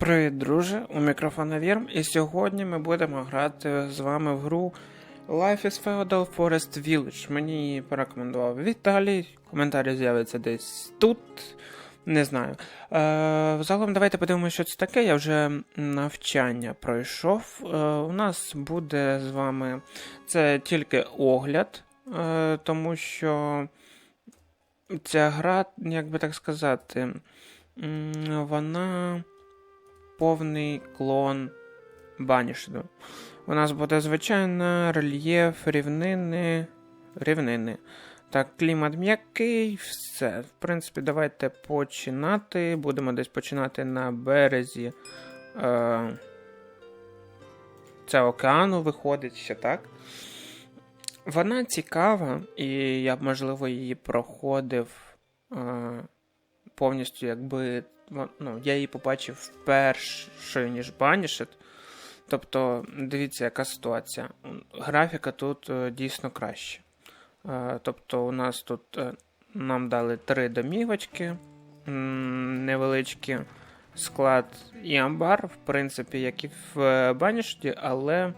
Привіт, друже! У мікрофона Вірм, і сьогодні ми будемо грати з вами в гру Life is Feudal Forest Village. Мені її порекомендував Віталій. Коментарі з'явиться десь тут. Не знаю. Е, Загалом давайте подивимося, що це таке. Я вже навчання пройшов. Е, у нас буде з вами це тільки огляд, е, тому що ця гра, як би так сказати, вона повний клон Банішеду. У нас буде звичайно рельєф, рівнини. Рівнини. Так, клімат м'який, все. В принципі, давайте починати. Будемо десь починати на березі. Е, це океану виходить ще так. Вона цікава, і я б, можливо, її проходив е, повністю, якби ну, я її побачив першою, ніж Банішет. Тобто, дивіться, яка ситуація. Графіка тут е, дійсно краще. Е, тобто, у нас тут е, нам дали три домівочки, невеличкі склад і амбар, в принципі, як і в Банішеті, але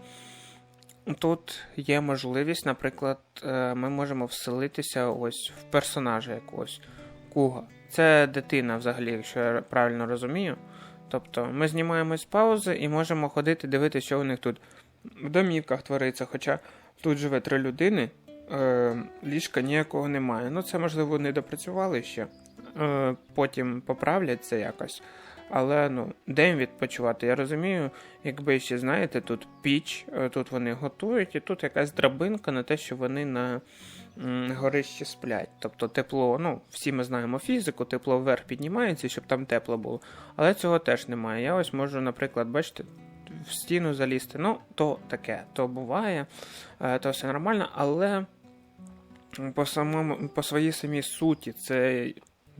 тут є можливість, наприклад, ми можемо вселитися ось в персонажа якогось Куга. Це дитина, взагалі, якщо я правильно розумію. Тобто ми знімаємо з паузи і можемо ходити дивитися, що у них тут в домівках твориться. Хоча тут живе три людини, е, ліжка ніякого немає. Ну, це, можливо, не допрацювали ще. Е, потім поправлять це якось. Але ну, де їм відпочивати? Я розумію, якби ще знаєте, тут піч, е, тут вони готують, і тут якась драбинка на те, що вони на горищі сплять. Тобто тепло, ну, всі ми знаємо фізику, тепло вверх піднімається, щоб там тепло було. Але цього теж немає. Я ось можу, наприклад, бачите, в стіну залізти. Ну, то таке, то буває, е, то все нормально, але по, самому, по своїй самій суті, це.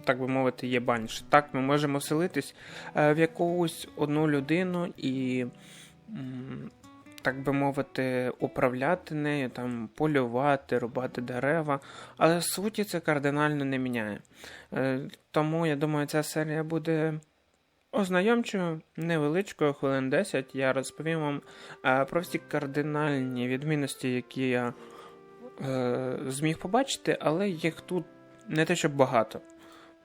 Так би мовити, є баніш. Так, ми можемо селитись е, в якусь одну людину і, так би мовити, управляти нею, там, полювати, рубати дерева. Але суті це кардинально не міняє. Е, Тому я думаю, ця серія буде ознайомчою, невеличкою, хвилин 10. Я розповім вам е, про всі кардинальні відмінності, які я зміг побачити, але їх тут не те, щоб багато.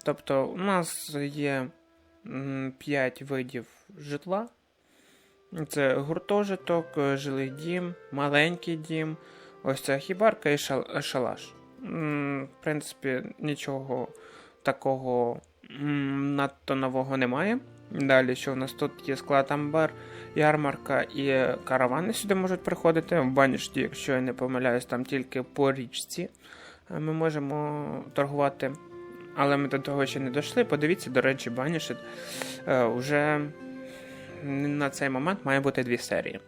Тобто, у нас є 5 видів житла. Це гуртожиток, жилий дім, маленький дім, ось ця хібарка і шал- шалаш. В принципі, нічого такого надто нового немає. Далі, що у нас тут є склад амбар, ярмарка і каравани сюди можуть приходити. В Банішті, якщо я не помиляюсь, там тільки по річці е, ми можемо торгувати. Але ми до того ще не дійшли. Подивіться, до речі, Банішет е, вже на цей момент має бути дві серії.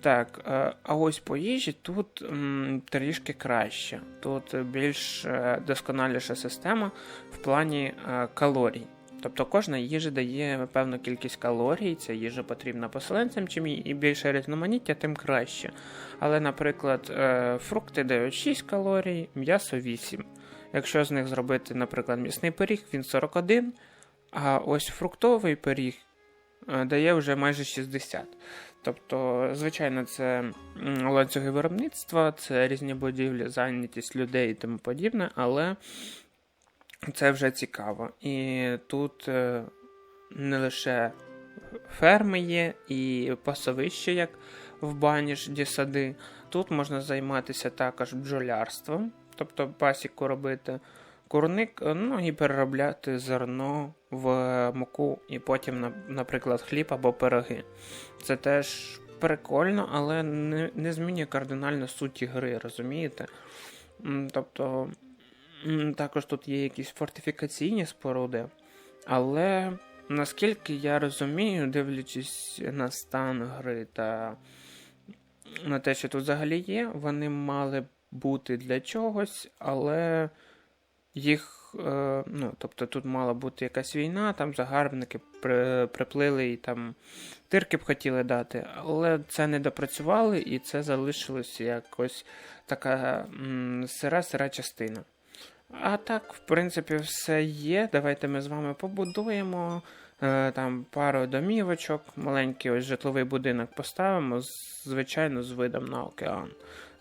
Так, е, а ось по їжі тут м, трішки краще. Тут більш е, досконаліша система в плані е, калорій. Тобто кожна їжа дає певну кількість калорій, ця їжа потрібна поселенцям, чим і більше різноманіття, тим краще. Але, наприклад, фрукти дають 6 калорій, м'ясо 8. Якщо з них зробити, наприклад, м'ясний пиріг, він 41, а ось фруктовий пиріг е, дає вже майже 60. Тобто, звичайно, це ланцюги виробництва, це різні будівлі, зайнятість людей і тому подібне, але це вже цікаво. І тут е, не лише ферми є, і пасовище, як в банішді сади. Тут можна займатися також бджолярством, тобто пасіку робити курник, е, ну і переробляти зерно в муку, і потім, наприклад, хліб або пироги. Це теж прикольно, але не, не змінює кардинально суті гри, розумієте? Тобто, також тут є якісь фортифікаційні споруди, але наскільки я розумію, дивлячись на стан гри та на те, що тут взагалі є, вони мали бути для чогось, але їх, е, ну, тобто тут мала бути якась війна, там загарбники при, приплили і там тирки б хотіли дати, але це не допрацювали, і це залишилось якось така сира-сира частина. А так, в принципі, все є. Давайте ми з вами побудуємо е, там пару домівочок, маленький ось житловий будинок поставимо, звичайно, з видом на океан.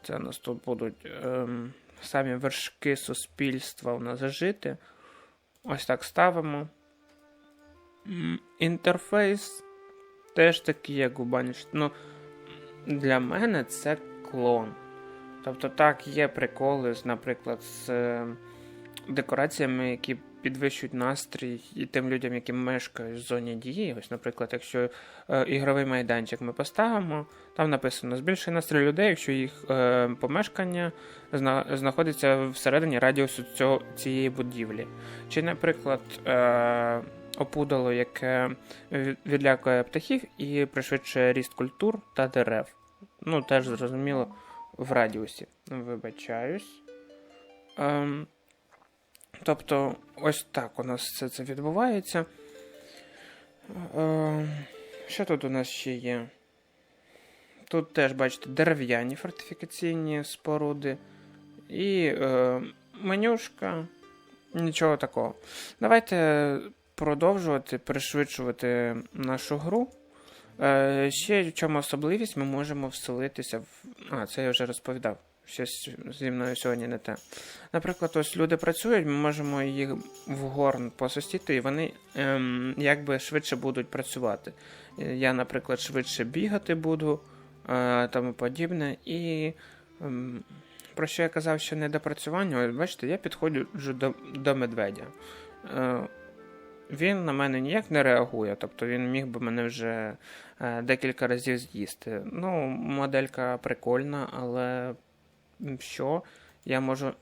Це у нас тут будуть ем, самі вершки суспільства у нас жити. Ось так ставимо. Інтерфейс теж такий, як у. Ну, для мене це клон. Тобто, так, є приколи, наприклад, з е, декораціями, які підвищують настрій і тим людям, які мешкають в зоні дії. Ось, наприклад, якщо е, ігровий майданчик ми поставимо, там написано збільшує настрій людей, якщо їх е, помешкання зна- знаходиться всередині радіусу цього, цієї будівлі. Чи, наприклад, е, опудало, яке відлякує птахів і пришвидшує ріст культур та дерев. Ну, теж зрозуміло, в радіусі. Вибачаюсь. Ем, тобто, ось так у нас все це відбувається. Ем, що тут у нас ще є? Тут теж, бачите, дерев'яні фортифікаційні споруди і е, менюшка. Нічого такого. Давайте продовжувати пришвидшувати нашу гру. Е, ще в чому особливість, ми можемо вселитися в. А, це я вже розповідав. Щось зі мною сьогодні не те. Наприклад, ось люди працюють, ми можемо їх в горн посустити, і вони ем, якби швидше будуть працювати. Я, наприклад, швидше бігати буду, е, тому подібне. І ем, про що я казав, що недопрацювання, ось бачите, я підходжу до, до медведя. Е, він на мене ніяк не реагує, тобто він міг би мене вже е, декілька разів з'їсти. Ну, моделька прикольна, але що? Я можу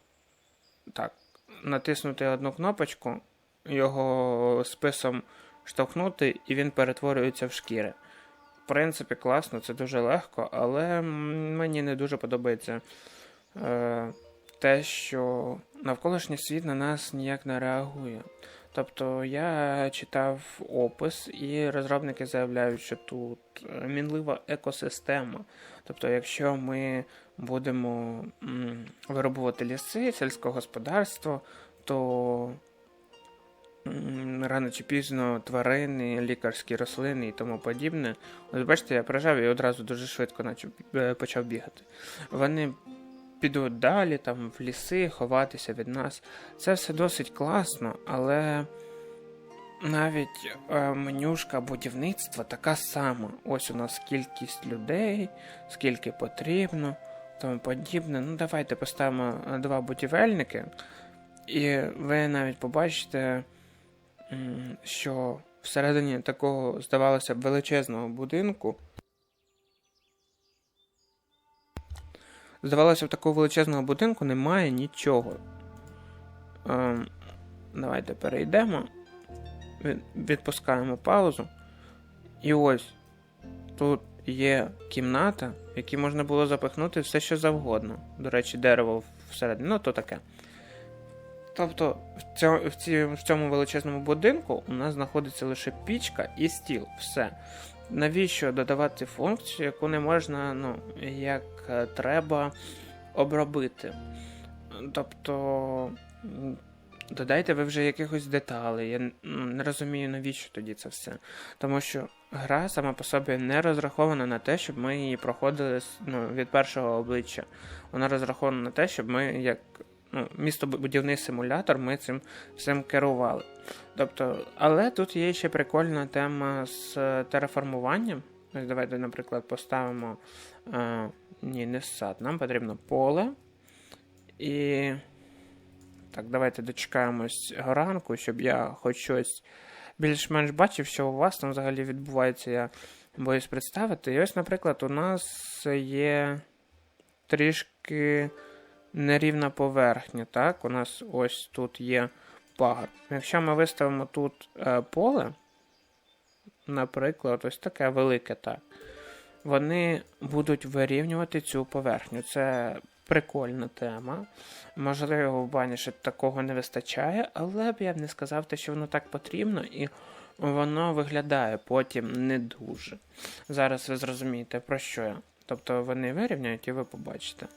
так, натиснути одну кнопочку, його списом штовхнути, і він перетворюється в шкіри. В принципі, класно, це дуже легко, але мені не дуже подобається е, те, що навколишній світ на нас ніяк не реагує. Тобто я читав опис, і розробники заявляють, що тут е, мінлива екосистема. Тобто, якщо ми будемо виробувати ліси, сільське господарство, то рано чи пізно тварини, лікарські рослини і тому подібне. Ось бачите, я прожав і одразу дуже швидко е, почав бігати. Вони підуть далі, там, в ліси, ховатися від нас. Це все досить класно, але навіть е, менюшка будівництва така сама. Ось у нас кількість людей, скільки потрібно, тому подібне. Ну, давайте поставимо е, два будівельники, і ви навіть побачите, що всередині такого, здавалося б, величезного будинку. Здавалося, в такого величезного будинку немає нічого. Ем, давайте перейдемо. Відпускаємо паузу. І ось тут є кімната, в якій можна було запихнути все, що завгодно. До речі, дерево всередині, ну то таке. Тобто, в цьому, в цьому величезному будинку у нас знаходиться лише пічка і стіл. Все. Навіщо додавати функцію, яку не можна, ну, як е, треба обробити? Тобто, додайте ви вже якихось деталей. Я ну, не розумію, навіщо тоді це все. Тому що гра сама по собі не розрахована на те, щоб ми її проходили ну, від першого обличчя. Вона розрахована на те, щоб ми, як ну, містобудівний симулятор, ми цим всім керували. Тобто, але тут є ще прикольна тема з е, тераформуванням. Ось давайте, наприклад, поставимо. Е, ні, не сад. Нам потрібно поле. І. Так, давайте дочекаємось ранку, щоб я хоч щось більш-менш бачив, що у вас там взагалі відбувається, я боюсь представити. І ось, наприклад, у нас є трішки нерівна поверхня. Так, у нас ось тут є пагорб. Якщо ми виставимо тут е, поле, наприклад, ось таке велике, так, вони будуть вирівнювати цю поверхню. Це прикольна тема. Можливо, в баніші такого не вистачає, але б я б не сказав, те, що воно так потрібно, і воно виглядає потім не дуже. Зараз ви зрозумієте, про що я. Тобто вони вирівняють і ви побачите.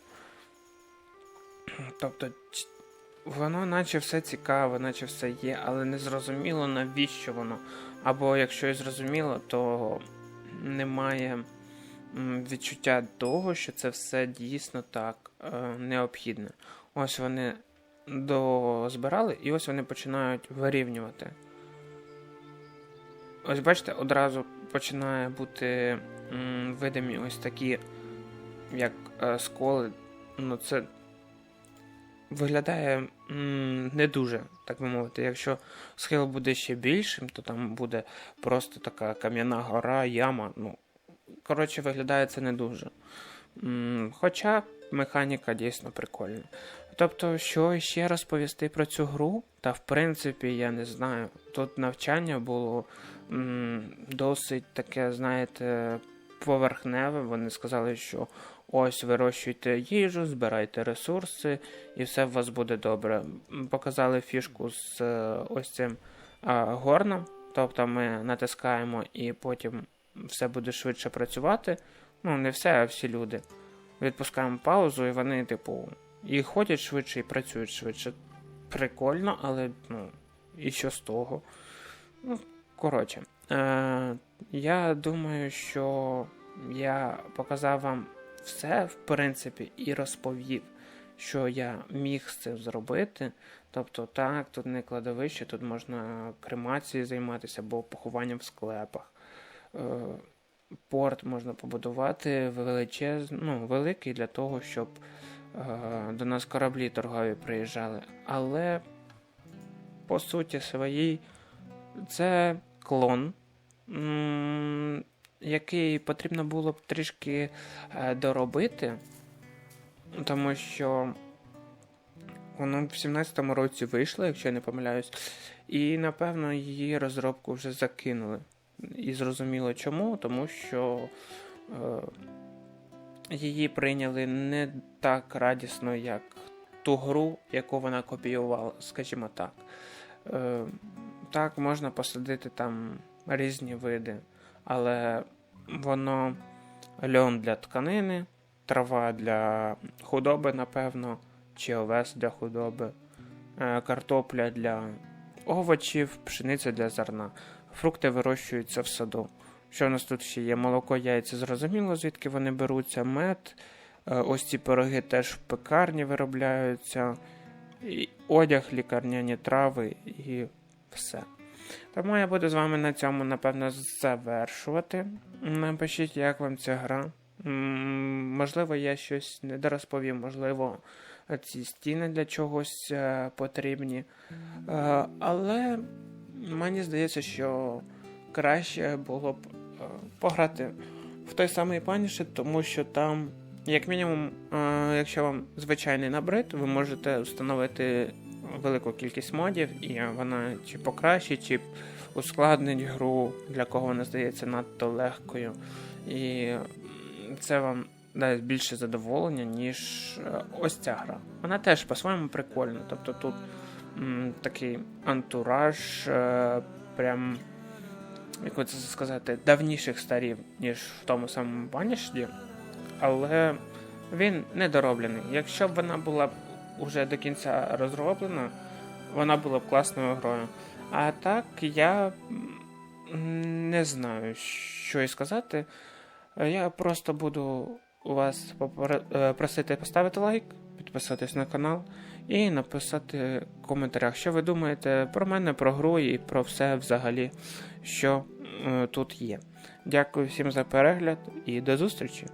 Тобто, воно наче все цікаве, наче все є, але не зрозуміло, навіщо воно. Або якщо і зрозуміло, то немає відчуття того, що це все дійсно так е, необхідне. Ось вони дозбирали, і ось вони починають вирівнювати. Ось бачите, одразу починає бути видимі ось такі, як е, сколи. Ну, це виглядає м, не дуже, так би мовити. Якщо схил буде ще більшим, то там буде просто така кам'яна гора, яма. Ну, коротше, виглядає це не дуже. М, Хоча механіка дійсно прикольна. Тобто, що ще розповісти про цю гру? Та в принципі, я не знаю. Тут навчання було м, досить таке, знаєте, поверхневе. Вони сказали, що ось вирощуйте їжу, збирайте ресурси, і все у вас буде добре. Показали фішку з е, ось цим а, горном. Тобто ми натискаємо і потім все буде швидше працювати. Ну, не все, а всі люди. Відпускаємо паузу, і вони, типу, і ходять швидше, і працюють швидше. Прикольно, але ну, і що з того? Ну, коротше, е, я думаю, що я показав вам все, в принципі, і розповів, що я міг з цим зробити. Тобто, так, тут не кладовище, тут можна кремацією займатися або похованням в склепах. Е, порт можна побудувати величез... ну, великий для того, щоб е, до нас кораблі торгові приїжджали. Але по суті своїй це клон, який потрібно було б трішки е, доробити, тому що воно в 17-му році вийшло, якщо я не помиляюсь, і напевно її розробку вже закинули. І зрозуміло чому, тому що е, її прийняли не так радісно, як ту гру, яку вона копіювала, скажімо так. Е, так, можна посадити там різні види, але воно льон для тканини, трава для худоби, напевно, чи овес для худоби, е, картопля для овочів, пшениця для зерна. Фрукти вирощуються в саду. Що в нас тут ще є? Молоко, яйця, зрозуміло, звідки вони беруться, мед. Е, Ось ці пироги теж в пекарні виробляються. І одяг, лікарняні трави і все. Тому я буду з вами на цьому, напевно, завершувати. Напишіть, як вам ця гра. Можливо, я щось не дорозповів, можливо, ці стіни для чогось е, потрібні. Е, Але мені здається, що краще було б е, пограти в той самий Punisher, тому що там, як мінімум, якщо вам звичайний набрид, ви можете встановити велику кількість модів, і вона чи покращить, чи ускладнить гру, для кого вона здається надто легкою. І це вам дасть більше задоволення, ніж е, ось ця гра. Вона теж по-своєму прикольна. Тобто тут м, такий антураж, е, прям, як це сказати, давніших старів, ніж в тому самому Банішді, але він недороблений. Якщо б вона була уже до кінця розроблена, вона була б класною грою. А так я не знаю, що і сказати. Я просто буду у вас е, просити поставити лайк, підписатись на канал і написати в коментарях, що ви думаєте про мене, про гру і про все взагалі, що е, тут є. Дякую всім за перегляд і до зустрічі!